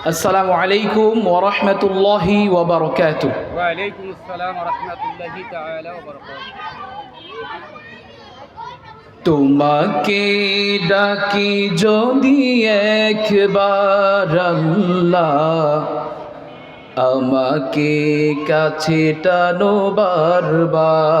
আসসালামু আলাইকুম ওরহমতুল্লাহি ওবরকাত তোমাকে ডাকি যদি একবার আল্লাহ আমাকে কাছে টানো বারবার।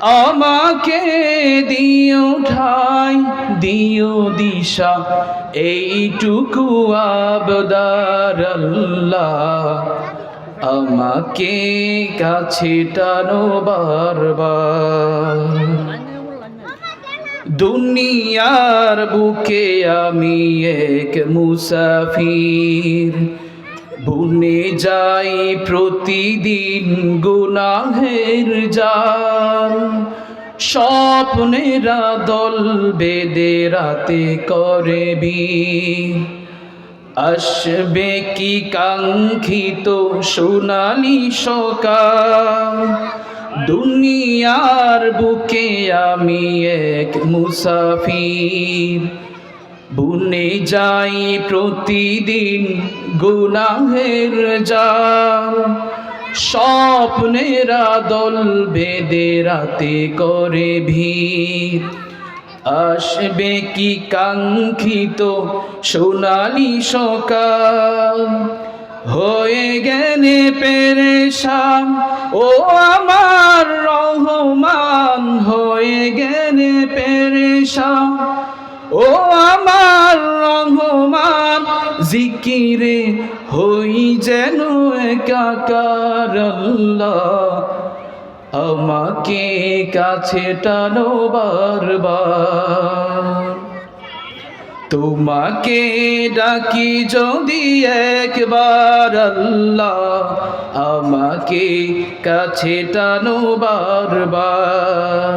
আমাকে দিও ঠাই, দিও দিশা, এইটুকু আবদার আমাকে কাছে টানো বারবার। দুনিয়ার বুকে আমি এক মুসাফির। বুনে যাই প্রতিদিন গুনাহের জাল। স্বপ্নেরা দল বেদে রাতে করে বীর। আসবে কি কাঙ্ক্ষিত সোনালি সকাল? দুনিয়ার বুকে আমি এক মুসাফির। বুনে যাই প্রতিদিন গুনাহের জাল। স্বপ্নেরা দল বেদে রাতে করে ভিড়। আসবে কি কাঙ্ক্ষিত সোনালি সকাল? হয়ে গেলে পেরেশান, ও আমার রহমান, হয়ে গেলে পেরেশান ও আমার রহমান, জিকিরে হই যেন একাকার আমাকে কাছে টানো বারবার। তোমাকে ডাকি যদি একবার আল্লাহ, আমাকে কাছে টানো বারবার।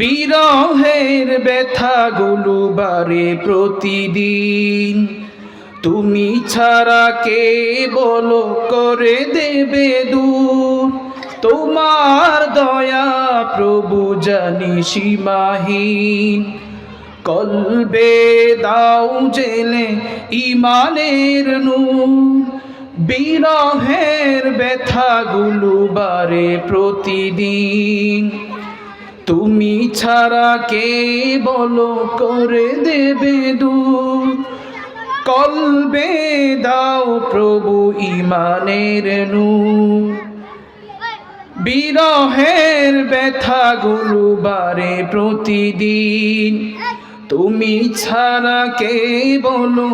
বিরহের ব্যথাগুলো বারে প্রতিদিন। তুমি ছাড়া কে বলো করে দেবে দূর? তোমার দয়া প্রভু জানি সীমাহীন। কলবে দাও জেলে ইমানের নূর। বিরহের ব্যথাগুলো বারে প্রতিদিন। তুমি ছাড়া কে বলো করে দেবে দূর কলবে দাও প্রভু ইমানের নূর। বিরহের ব্যথাগুলো বারে প্রতিদিন। তুমি ছাড়া কে বলো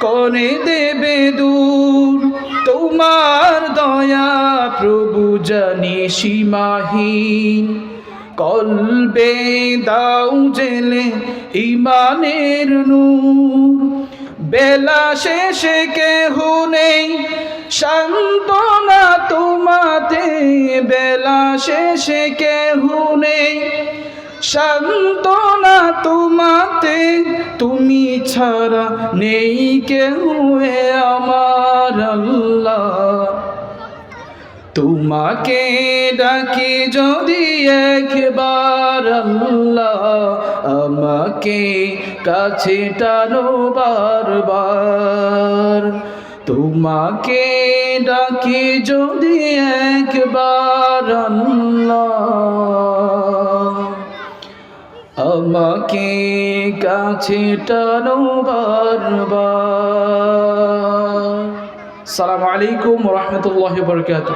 করে দেবে দূর তোমার দয়া প্রভু জানি সীমাহীন। কলবে দাও জেলে ইমানের নূর। বেলা শেষে কেহ নেই, সান্ত্বনা তোমাতে। বেলা শেষে কেহ নেই, সান্ত্বনা তোমাতে। তুমি ছাড়া নেই এ আমার আল্লাহ। তোমাকে ডাকি যদি একবার আল্লাহ আমাকে কাছে টানো বারবার। তোমাকে ডাকি যদি একবার আল্লাহ আমাকে কাছে টানো বারবার। সালাম আলাইকুম রহমতুল্লাহ বরকাত